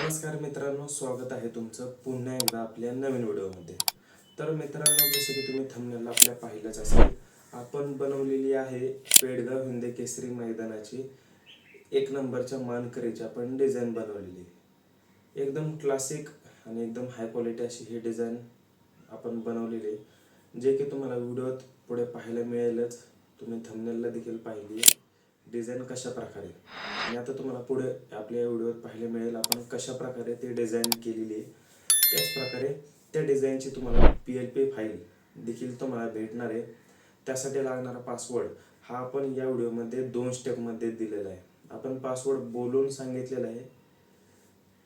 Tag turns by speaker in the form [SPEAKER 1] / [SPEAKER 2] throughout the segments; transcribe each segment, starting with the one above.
[SPEAKER 1] नमस्कार मित्रांनो स्वागत आहे तुमचं पुन्हा एकदा आपल्या नवीन व्हिडिओमध्ये. तर मित्रांनो जसं की तुम्ही थंबनेलला आपल्या पाहिलंच असेल आपण बनवलेली आहे पेडगाव हिंदे केसरी मैदानाची एक नंबरच्या मानकरीची आपण डिझाईन बनवलेली. आहे. एकदम क्लासिक आणि एकदम हाय क्वालिटी अशी ही डिझाईन आपण बनवलेली. आहे जे की तुम्हाला व्हिडिओत पुढे पाहायला मिळेलच. तुम्ही थंबनेलला देखील पाहिली आहे. डिझाईन कशा प्रकारे आणि आता तुम्हाला पुढे आपल्या व्हिडिओत पाहायला मिळेल आपण कशा प्रकारे ते डिझाईन केलेली आहे. त्याच प्रकारे त्या डिझाईनची तुम्हाला पी एल पी फाईल देखील तुम्हाला भेटणार आहे. त्यासाठी लागणारा पासवर्ड हा आपण या व्हिडिओमध्ये दोन स्टेपमध्ये दिलेला आहे. आपण पासवर्ड बोलून सांगितलेला आहे.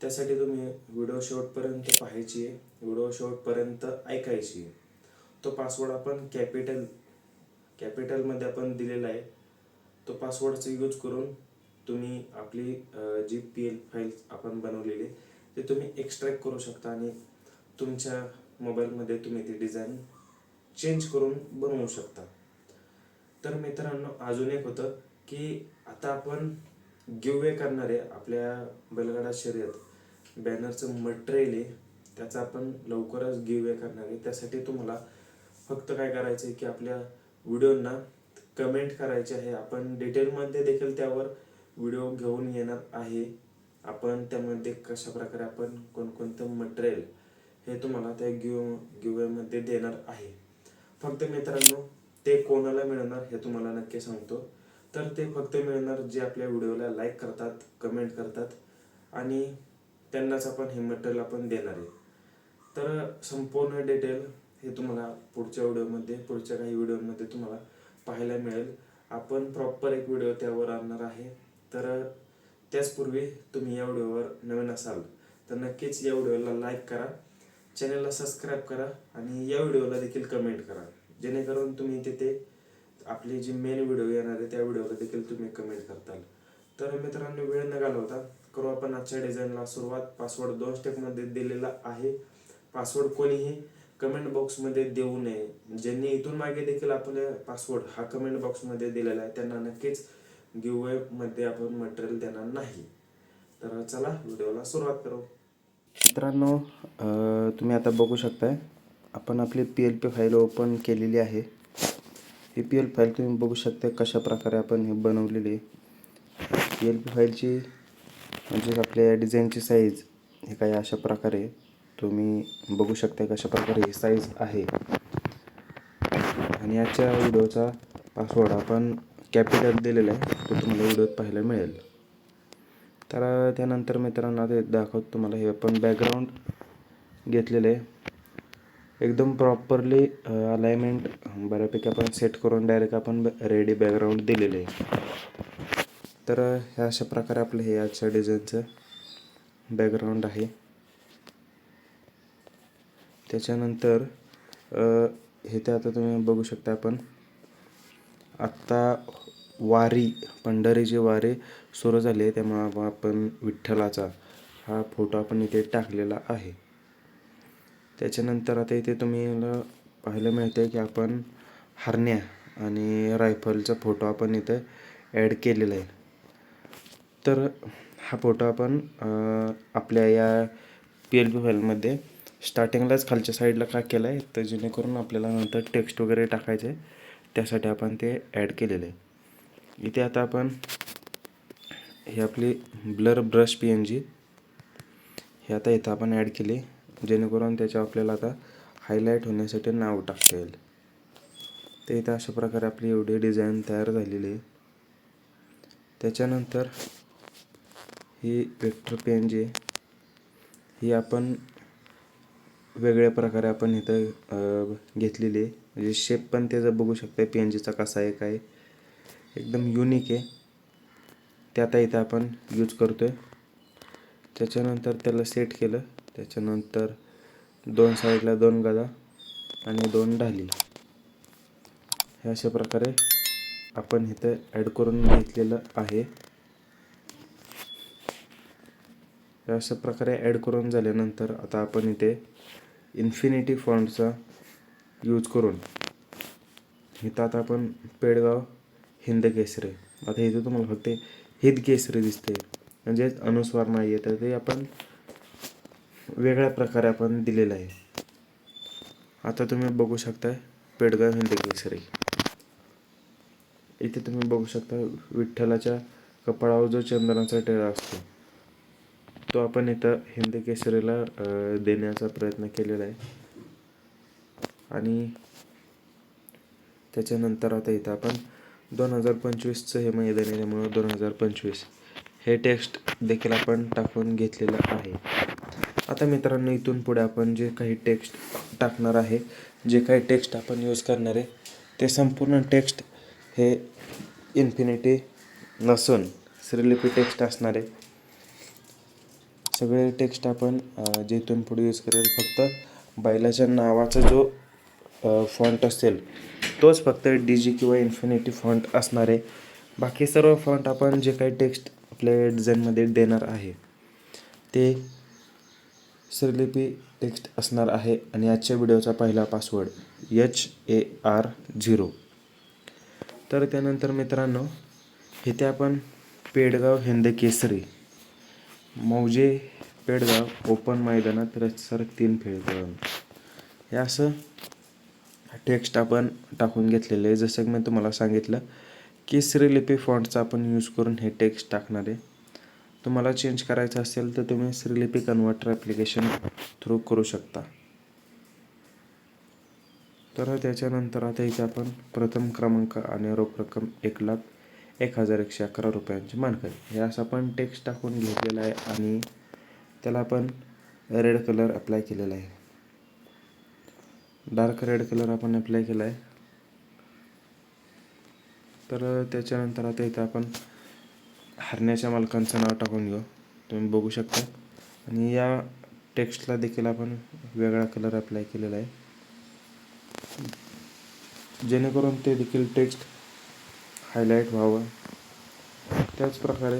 [SPEAKER 1] त्यासाठी तुम्ही व्हिडिओ शेवटपर्यंत पाहायची आहे. व्हिडिओ शेवटपर्यंत ऐकायची आहे. तो पासवर्ड आपण कॅपिटल कॅपिटलमध्ये आपण दिलेला आहे. तो पासवर्डचा यूज करून तुम्ही आपली जी पी एल फाईल्स आपण बनवलेली आहे, ते तुम्ही एक्स्ट्रॅक्ट करू शकता आणि तुमच्या मोबाईलमध्ये तुम्ही ती डिझाईन चेंज करून बनवू शकता. तर मित्रांनो अजून एक होतं की आता आपण गिववे करणारे आपल्या बैलगाडा शर्यत बॅनरचं मटेरियल आहे त्याचा आपण लवकरच गिववे करणार आहे. त्यासाठी तुम्हाला फक्त काय करायचं आहे की आपल्या व्हिडिओंना कमेंट करायचे आहे. आपण डिटेलमध्ये देखील त्यावर व्हिडिओ घेऊन येणार आहे. आपण त्यामध्ये कशा प्रकारे आपण कोणकोणतं मटेरियल हे तुम्हाला त्या गिव गिवेमध्ये देणार आहे. फक्त मित्रांनो ते कोणाला मिळणार हे तुम्हाला नक्की सांगतो. तर ते फक्त मिळणार जे आपल्या व्हिडिओला लाईक करतात कमेंट करतात आणि त्यांनाच आपण हे मटेरियल आपण देणार आहे. तर संपूर्ण डिटेल हे तुम्हाला पुढच्या व्हिडिओमध्ये पुढच्या काही व्हिडिओमध्ये तुम्हाला पाहायला मिळेल. आपण प्रॉपर एक व्हिडिओ त्यावर आणणार आहे. तर त्याचपूर्वी तुम्ही या व्हिडिओवर नवीन असाल तर नक्कीच या व्हिडिओला लाईक करा. चॅनलला सबस्क्राईब करा आणि या व्हिडिओला देखील कमेंट करा. जेणेकरून तुम्ही तिथे आपली जी मेन व्हिडिओ येणार आहे त्या व्हिडिओला देखील तुम्ही कमेंट करताल. तर मित्रांनो वेळ न घालवता करू आपण आजच्या डिझाईनला सुरुवात. पासवर्ड दोन स्टेपमध्ये दिलेला आहे. पासवर्ड कोणीही कमेंट बॉक्समध्ये देऊ नये. ज्यांनी इथून मागे देखील आपले पासवर्ड हा कमेंट बॉक्समध्ये दिलेला आहे त्यांना नक्कीच गिववे मध्ये आपण मटेरियल देणार नाही. तर चला व्हिडिओला सुरुवात करू. मित्रांनो तुम्ही आता बघू शकताय आपण आपली P L P file open केलेली आहे. ही पी एल फाईल तुम्ही बघू शकता कशा प्रकारे आपण हे बनवलेली आहे. पी एल पी फाईलची म्हणजे आपल्या डिझाईनची साईज हे काही अशा प्रकारे तुम्ही बघू शकता कशा प्रकारे ही साईज आहे. आणि याच्या व्हिडिओचा पासवर्ड आपण कॅपिटल दिलेला आहे तो तुम्हाला व्हिडिओत पाहायला मिळेल. तर त्यानंतर मित्रांनो ते दाखवत दाखवतो तुम्हाला. हे आपण बॅकग्राऊंड घेतलेलं आहे. एकदम प्रॉपरली अलाइनमेंट बऱ्यापैकी आपण सेट करून डायरेक्ट आपण रेडी बॅकग्राऊंड दिलेलं आहे. तर ह्या अशा प्रकारे आपलं हे आजच्या डिझाईनचं बॅकग्राऊंड आहे. त्याच्यानंतर हे ते आता तुम्ही बघू शकता आपण. आत्ता वारी पंढरीची वारी सुरू झाली आहे त्यामुळं आपण विठ्ठलाचा हा फोटो आपण इथे टाकलेला आहे. त्याच्यानंतर आता इथे तुम्ही पाहायला मिळते की आपण हरण्या आणि रायफलचा फोटो आपण इथे ॲड केलेला आहे. तर हा फोटो आपण आपल्या या पी एल पी फाईलमध्ये स्टार्टिंगलाच खालच्या साईडला का केला आहे तर जेणेकरून आपल्याला नंतर टेक्स्ट वगैरे टाकायचं आहे त्यासाठी आपण ते ॲड केलेलं. आहे इथे आता आपण ही आपली blur brush P N G हे आता इथं आपण ॲड केले जेणेकरून त्याच्यावर आपल्याला आता हायलाईट होण्यासाठी नाव टाकता येईल. तर इथं अशा प्रकारे आपली एवढी डिझाईन तयार झालेली आहे. त्याच्यानंतर ही वेक्टर पी एन जी ही आपण वेगळ्या प्रकारे आपण इथं घेतलेली आहे. म्हणजे शेप पण त्याचा बघू शकता पी एन जीचा कसा आहे काय एकदम युनिक आहे. ते आता इथं आपण यूज करतो आहे त्याच्यानंतर त्याला सेट केलं. त्याच्यानंतर दोन साईडला दोन गदा आणि दोन ढाली. हे अशा प्रकारे आपण इथं ॲड करून घेतलेलं आहे. हे अशा प्रकारे ॲड करून झाल्यानंतर आता आपण इथे इन्फिनिटी फॉन्टचा यूज करून इथं आता आपण पेडगाव हिंद केसरे आता इथे तुम्हाला फक्त हिंद केसरी दिसते म्हणजेच अनुस्वार नाही आहे तर ते आपण वेगळ्या प्रकारे आपण दिलेलं आहे. आता तुम्ही बघू शकता पेडगाव हिंद केसरी इथे तुम्ही बघू शकता विठ्ठलाच्या कपाळावर जो चंदनाचा टेळा असतो. तो आपण इथं हिंदी केसरीला देण्याचा प्रयत्न केलेला आहे. आणि त्याच्यानंतर आता इथं आपण दोन हजार पंचवीसचं हे मैदान येण्यामुळं दोन हजार पंचवीस हे टेक्स्ट देखील आपण टाकून घेतलेलं आहे. आता मित्रांनो इथून पुढे आपण जे काही टेक्स्ट टाकणार आहे जे काही टेक्स्ट आपण यूज करणार आहे ते संपूर्ण टेक्स्ट हे इन्फिनिटी नसून श्रीलिपी टेक्स्ट असणार आहे. सगळे टेक्स्ट आपण अ, जे इथून पुढे यूज करेल फक्त बैलाच्या नावाचा जो फॉन्ट असेल तोच फक्त डी जी किंवा इन्फिनिटी फॉन्ट असणार आहे. बाकी सर्व फॉन्ट आपण जे काही टेक्स्ट आपल्या डिझाईनमध्ये देणार आहे ते सरलिपी टेक्स्ट असणार आहे आणि आजच्या व्हिडिओचा पहिला password H A R zero तर त्यानंतर मित्रांनो इथे आपण पेडगाव हिंद केसरी मौजे पेडगाव ओपन मैदानात रसर तीन फेळकळून हे असं टेक्स्ट आपण टाकून घेतलेलं आहे. जसं की मी तुम्हाला सांगितलं की श्रीलिपी फॉन्टचा आपण यूज करून हे टेक्स्ट टाकणार आहे. तुम्हाला चेंज करायचं असेल तर तुम्ही श्रीलिपी कन्व्हर्टर ॲप्लिकेशन थ्रू करू शकता. तर त्याच्यानंतर आता इथे आपण प्रथम क्रमांक आणि रोख रक्कम एक लाख एक हजार एकशे अकरा रुपयांची मानकरी. हे असं आपण टेक्स्ट टाकून घेतलेलं आहे आणि त्याला आपण रेड कलर अप्लाय केलेला आहे. डार्क रेड कलर आपण अप्लाय केला आहे तर त्याच्यानंतर आता इथं आपण हरण्याच्या मालकांचं नाव टाकून घेऊ. तुम्ही बघू शकता. आणि या टेक्स्टला देखील आपण वेगळा कलर अप्लाय केलेला आहे. जेणेकरून ते देखील टेक्स्ट हायलाईट व्हावं. त्याच प्रकारे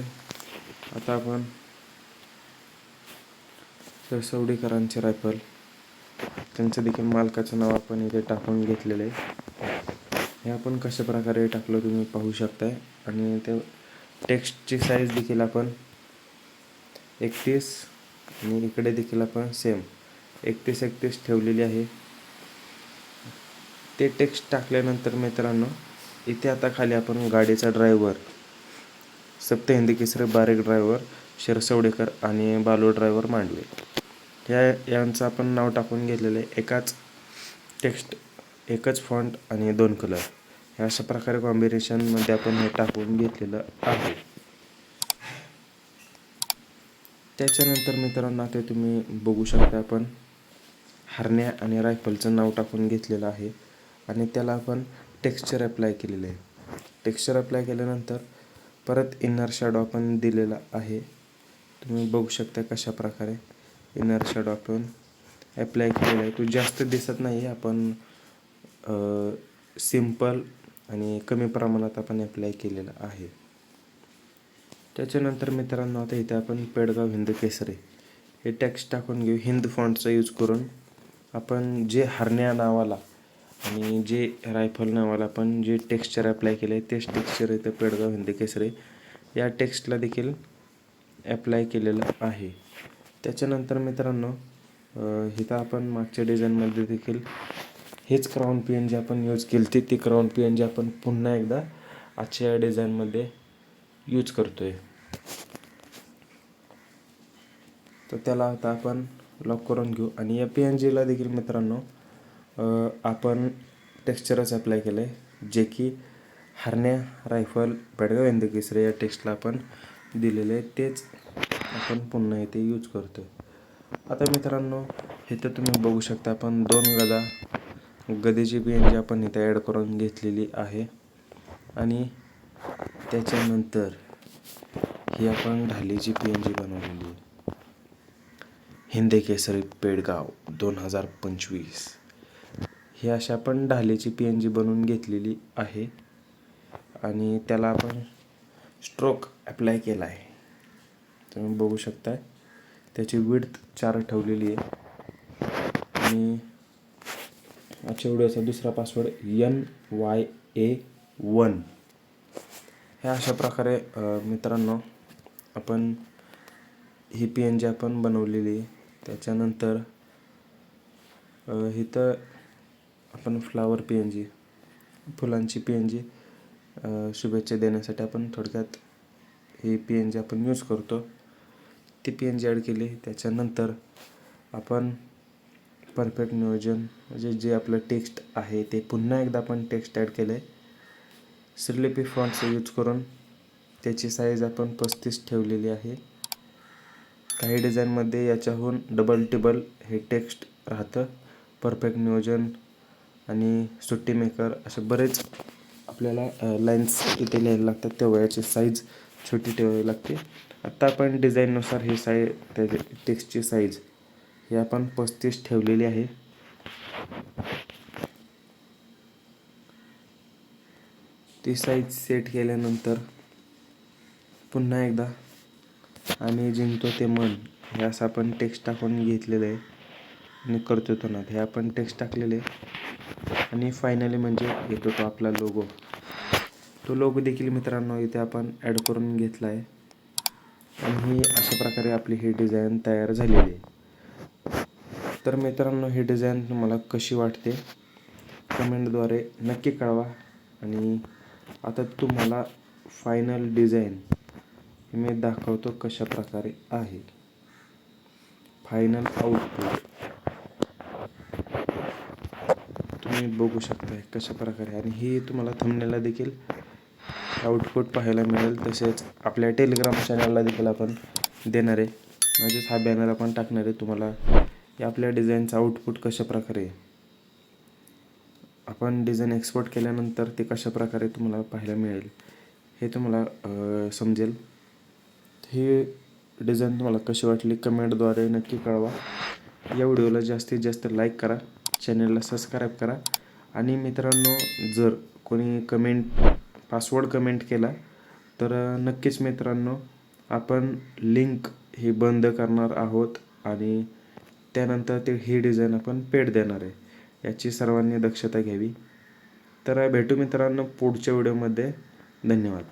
[SPEAKER 1] आता आपण सरसवडीकरांचे रायफल त्यांचं देखील मालकाचं नाव आपण इथे टाकून घेतलेलं आहे. हे आपण कशा प्रकारे टाकलं तुम्ही पाहू शकताय. आणि ते टेक्स्टची साईज देखील आपण एकतीस आणि इकडे देखील आपण सेम एकतीस एकतीस ठेवलेली आहे. ते टेक्स्ट टाकल्यानंतर मित्रांनो इथे आता खाली आपण गाडीचा ड्रायव्हर सप्त हिंदी केसरी बारीक ड्रायव्हर शिरसवडेकर आणि बालू ड्रायव्हर मांडवे या यांचं आपण नाव टाकून घेतलेलं आहे. एकाच टेक्स्ट एकच फॉन्ट आणि दोन कलर. ह्या अशा प्रकारे कॉम्बिनेशनमध्ये आपण हे टाकून घेतलेलं आहे. त्याच्यानंतर मित्रांनो आता तुम्ही बघू शकता आपण हरण्या आणि रायफलचं नाव टाकून घेतलेलं आहे. आणि त्याला आपण टेक्स्चर अप्लाय केलेलं आहे. टेक्स्चर अप्लाय केल्यानंतर परत इनर शॅडो आपण दिलेला आहे. तुम्ही बघू शकता कशा प्रकारे इनर शॅडो आपण अप्लाय केलेला आहे. तो जास्त दिसत नाही आपण सिंपल आणि कमी प्रमाणात आपण अप्लाय केलेला आहे. त्याच्यानंतर मित्रांनो आता इथे आपण पेडगाव हिंद केसरी. हे टॅक्स टाकून घेऊ. हिंद फॉन्टचा यूज करून आपण जे हरण्या नावाला आणि जे रायफल नावाला आपण जे टेक्स्चर अप्लाय केले तेच टेक्स्चर इथं पेडगाव हिंदी केसरे या टेक्स्टला देखील अप्लाय केलेलं आहे. त्याच्यानंतर मित्रांनो इथं आपण मागच्या डिझाईनमध्ये देखील हेच क्राऊन पी एन जी आपण यूज केली ती ती क्राऊन पी एन जी आपण पुन्हा एकदा आजच्या या डिझाईनमध्ये यूज करतो आहे तर त्याला आता आपण लॉक करून घेऊ. आणि या पी एन जीला देखील मित्रांनो आपण टेक्स्चरच अप्लाय केलं आहे जे की हरण्या रायफल बेडगाव हिंद या टेक्स्टला आपण दिलेलं आहे तेच आपण पुन्हा इथे यूज करतो आहे आता मित्रांनो इथं तुम्ही बघू शकता आपण दोन गदा गदेची पी एन जी आपण इथं ॲड करून घेतलेली आहे. आणि त्याच्यानंतर ही आपण ढालीची पी एन जी बनवलेली आहे. हिंदे केसरी पेडगाव दोन हजार पंचवीस. ही अशा पण ढालेची पी एन जी बनवून घेतलेली आहे. आणि त्याला आपण स्ट्रोक अप्लाय केला आहे. तुम्ही बघू शकता त्याची विड्थ चार ठेवलेली आहे. आणि आजच्या व्हिडिओचा दुसरा password N Y A one ह्या अशा प्रकारे मित्रांनो आपण ही पी एन जी आपण बनवलेली आहे. त्याच्यानंतर इथं आपण फ्लावर पी एन जी फुलांची पी एन जी शुभेच्छा देण्यासाठी आपण थोडक्यात ही पी एन जी आपण यूज करतो. ती पी एन जी ॲड केली त्याच्यानंतर आपण परफेक्ट नियोजन म्हणजे जे आपलं टेक्स्ट आहे ते पुन्हा एकदा आपण टेक्स्ट ॲड केलं आहे श्रीलिपी फॉन्ट्स यूज करून त्याची साईज आपण पस्तीस ठेवलेली आहे. काही डिझाईनमध्ये याच्याहून डबल टिबल हे टेक्स्ट राहतं. परफेक्ट नियोजन आणि सुट्टी मेकर असे बरेच आपल्याला लाईन्स इथे लिहायला लागतात. त्या वयाची साईज छोटी ठेवावी लागते. आत्ता आपण डिझाईननुसार हे साई त्याचे टेक्स्टची साईज ही आपण पस्तीस ठेवलेली आहे. ती साईज सेट केल्यानंतर पुन्हा एकदा आम्ही जिंकतो ते मन. हे असं आपण टेक्स्ट टाकून घेतलेलं आहे. आणि करतो तो नाद. हे आपण टेक्स्ट टाकलेले आहे. आणि फायनली म्हणजे येतो तो आपला लोगो तो लोगो देखील मित्रांनो इथे आपण ॲड करून घेतला आहे आणि ही अशा प्रकारे आपली ही डिझाईन तयार झालेली आहे. तर मित्रांनो ही डिझाईन तुम्हाला कशी वाटते? कमेंटद्वारे नक्की कळवा. आणि आता तुम्हाला फायनल डिझाईन मी दाखवतो कशा प्रकारे आहे. फायनल आउटपुट तुम्ही बघू शकताय कशा प्रकारे आणि ही तुम्हाला थंबनेलला देखील आउटपुट पाहायला मिळेल. तसेच आपल्या टेलिग्राम चॅनलला देखील आपण देणार आहे. म्हणजेच हा बॅनर आपण टाकणार आहे तुम्हाला. या आपल्या डिझाईनचा आउटपुट कशा प्रकारे आपण डिझाईन एक्सपोर्ट केल्यानंतर ते कशा प्रकारे तुम्हाला पाहायला मिळेल हे तुम्हाला समजेल. ही डिझाईन तुम्हाला कशी वाटली कमेंटद्वारे नक्की कळवा. या व्हिडिओला जास्तीत जास्त लाईक करा. चॅनलला सबस्क्राईब करा. आणि मित्रांनो जर कोणी कमेंट पासवर्ड कमेंट केला तर नक्कीच मित्रांनो आपण लिंक ही बंद करणार आहोत आणि त्यानंतर ते ही डिझाईन आपण पेड देणार आहे. याची सर्वांनी दक्षता घ्यावी. तर भेटू मित्रांनो पुढच्या व्हिडिओमध्ये धन्यवाद.